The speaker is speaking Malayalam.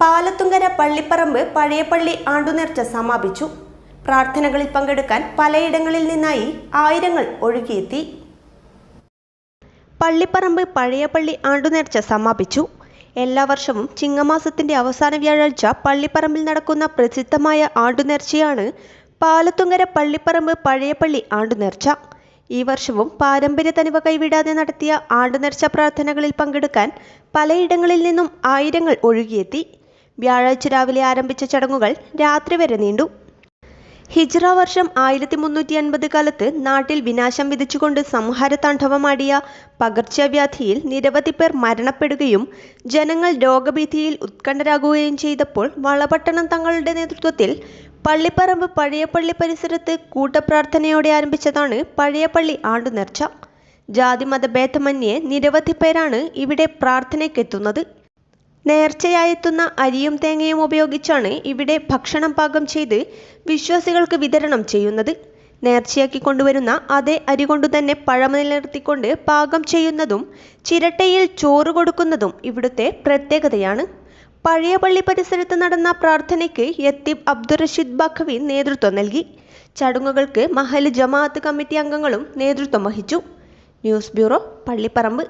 പാലത്തുങ്കര പള്ളിപ്പറമ്പ് പഴയപള്ളി ആണ്ടുനേർച്ച സമാപിച്ചു. പ്രാർത്ഥനകളിൽ പങ്കെടുക്കാൻ പലയിടങ്ങളിൽ നിന്നായി ആയിരങ്ങൾ ഒഴുകിയെത്തി. പള്ളിപ്പറമ്പ് പഴയപള്ളി ആണ്ടുനേർച്ച സമാപിച്ചു. എല്ലാ വർഷവും ചിങ്ങമാസത്തിന്റെ അവസാന വ്യാഴാഴ്ച പള്ളിപ്പറമ്പിൽ നടക്കുന്ന പ്രസിദ്ധമായ ആണ്ടുനേർച്ചയാണ് പാലത്തുങ്കര പള്ളിപ്പറമ്പ് പഴയപള്ളി ആണ്ടുനേർച്ച. ഈ വർഷവും പാരമ്പര്യ തനിവ കൈവിടാതെ നടത്തിയ ആണ്ടുനേർച്ച പ്രാർത്ഥനകളിൽ പങ്കെടുക്കാൻ പലയിടങ്ങളിൽ നിന്നും ആയിരങ്ങൾ ഒഴുകിയെത്തി. വ്യാഴാഴ്ച രാവിലെ ആരംഭിച്ച ചടങ്ങുകൾ രാത്രി വരെ നീണ്ടു. ഹിജ്റ വർഷം ആയിരത്തി മുന്നൂറ്റി അൻപത് കാലത്ത് നാട്ടിൽ വിനാശം വിധിച്ചുകൊണ്ട് സംഹാരതാണ്ഡവമാടിയ പകർച്ചവ്യാധിയിൽ നിരവധി പേർ മരണപ്പെടുകയും ജനങ്ങൾ രോഗഭീതിയിൽ ഉത്കണ്ഠരാകുകയും ചെയ്തപ്പോൾ വളപട്ടണം തങ്ങളുടെ നേതൃത്വത്തിൽ പള്ളിപ്പറമ്പ് പഴയപള്ളി പരിസരത്ത് കൂട്ടപ്രാർത്ഥനയോടെ ആരംഭിച്ചതാണ് പഴയപള്ളി ആണ്ടുനേർച്ച. ജാതിമതഭേദമന്യേ നിരവധി പേരാണ് ഇവിടെ പ്രാർത്ഥനയ്ക്കെത്തുന്നത്. നേർച്ചയായെത്തുന്ന അരിയും തേങ്ങയും ഉപയോഗിച്ചാണ് ഇവിടെ ഭക്ഷണം പാകം ചെയ്ത് വിശ്വാസികൾക്ക് വിതരണം ചെയ്യുന്നത്. നേർച്ചയാക്കി കൊണ്ടുവരുന്ന അതേ അരി കൊണ്ടു തന്നെ പഴമ നിലനിർത്തിക്കൊണ്ട് പാകം ചെയ്യുന്നതും ചിരട്ടയിൽ ചോറ് കൊടുക്കുന്നതും ഇവിടുത്തെ പ്രത്യേകതയാണ്. പഴയ പള്ളി പരിസരത്ത് നടന്ന പ്രാർത്ഥനയ്ക്ക് യത്തീബ് അബ്ദുറഷീദ് ബഖവി നേതൃത്വം നൽകി. ചടങ്ങുകൾക്ക് മഹൽ ജമാഅത്ത് കമ്മിറ്റി അംഗങ്ങളും നേതൃത്വം വഹിച്ചു. News bureau Pallipparamb.